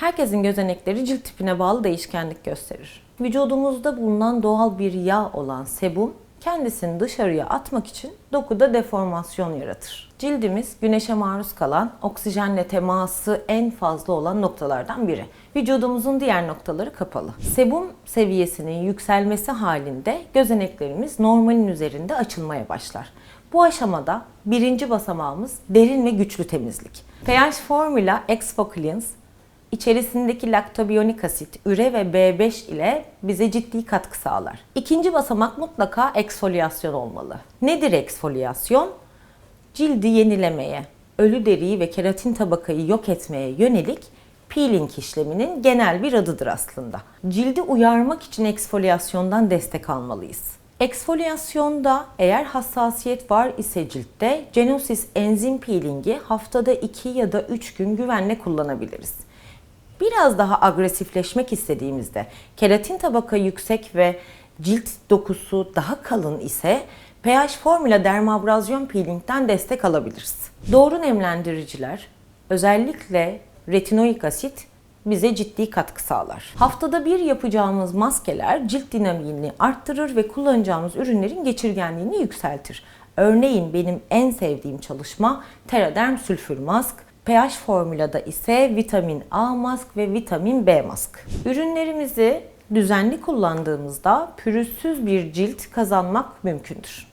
Herkesin gözenekleri cilt tipine bağlı değişkenlik gösterir. Vücudumuzda bulunan doğal bir yağ olan sebum kendisini dışarıya atmak için dokuda deformasyon yaratır. Cildimiz güneşe maruz kalan, oksijenle teması en fazla olan noktalardan biri. Vücudumuzun diğer noktaları kapalı. Sebum seviyesinin yükselmesi halinde gözeneklerimiz normalin üzerinde açılmaya başlar. Bu aşamada birinci basamağımız derin ve güçlü temizlik. pH Formula Exfoliants İçerisindeki laktobiyonik asit, üre ve B5 ile bize ciddi katkı sağlar. İkinci basamak mutlaka eksfolyasyon olmalı. Nedir eksfolyasyon? Cildi yenilemeye, ölü deriyi ve keratin tabakayı yok etmeye yönelik peeling işleminin genel bir adıdır aslında. Cildi uyarmak için eksfolyasyondan destek almalıyız. Eksfolyasyonda eğer hassasiyet var ise ciltte Genosis enzim peelingi haftada 2 ya da 3 gün güvenle kullanabiliriz. Biraz daha agresifleşmek istediğimizde keratin tabaka yüksek ve cilt dokusu daha kalın ise pH formula dermabrazyon peelingden destek alabiliriz. Doğru nemlendiriciler özellikle retinoik asit bize ciddi katkı sağlar. Haftada bir yapacağımız maskeler cilt dinamiğini arttırır ve kullanacağımız ürünlerin geçirgenliğini yükseltir. Örneğin benim en sevdiğim çalışma Teraderm Sülfür Mask, pH formülada ise vitamin A mask ve vitamin B mask. Ürünlerimizi düzenli kullandığımızda pürüzsüz bir cilt kazanmak mümkündür.